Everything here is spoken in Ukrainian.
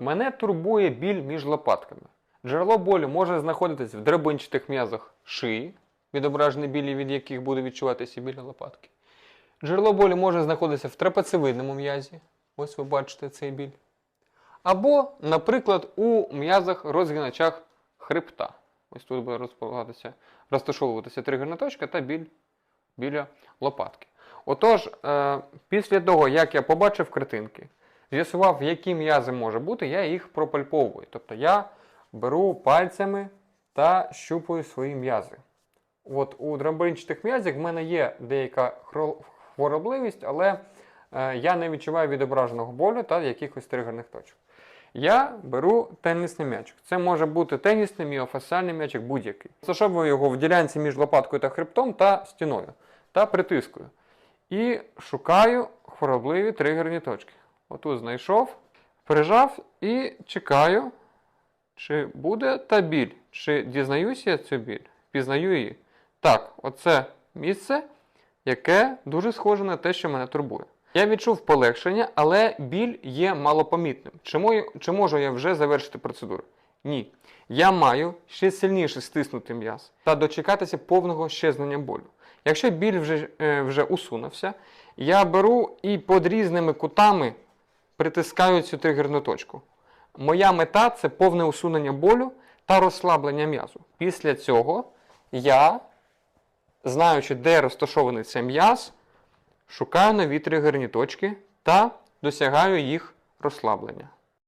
мене турбує біль між лопатками. Джерело болю може знаходитись в драбинчатих м'язах шиї, відображені білі, від яких буде відчуватися біля лопатки. Джерело болю може знаходитися в трапецевидному м'язі. Ось ви бачите цей біль. Або, наприклад, у м'язах розгиначах хребта. Ось тут буде розташовуватися тригерна точка та біль біля лопатки. Отож, е, після того, як я побачив картинки, з'ясував, які м'язи може бути, я їх пропальповую. Тобто я беру пальцями та щупаю свої м'язи. От у дробинчатих м'язів в мене є деяка хворобливість, але е, я не відчуваю відображеного болю та якихось тригерних точок. Я беру тенісний м'ячик. Це може бути тенісний міофасціальний м'ячик будь-який. Зашовую його в ділянці між лопаткою та хребтом та стіною та притискую. І шукаю хворобливі тригерні точки. Отут знайшов, прижав і чекаю, чи буде та біль, чи дізнаюся я цю біль, пізнаю її. Так, оце місце, яке дуже схоже на те, що мене турбує. Я відчув полегшення, але біль є малопомітним. Чи, чи можу я вже завершити процедуру? Ні. Я маю ще сильніше стиснути м'яз та дочекатися повного щезнення болю. Якщо біль вже, е, вже усунувся, я беру і під різними кутами притискаю цю тригерну точку. Моя мета це повне усунення болю та розслаблення м'язу. Після цього я, знаючи, де розташований цей м'яз, шукаю нові тригерні точки та досягаю їх розслаблення.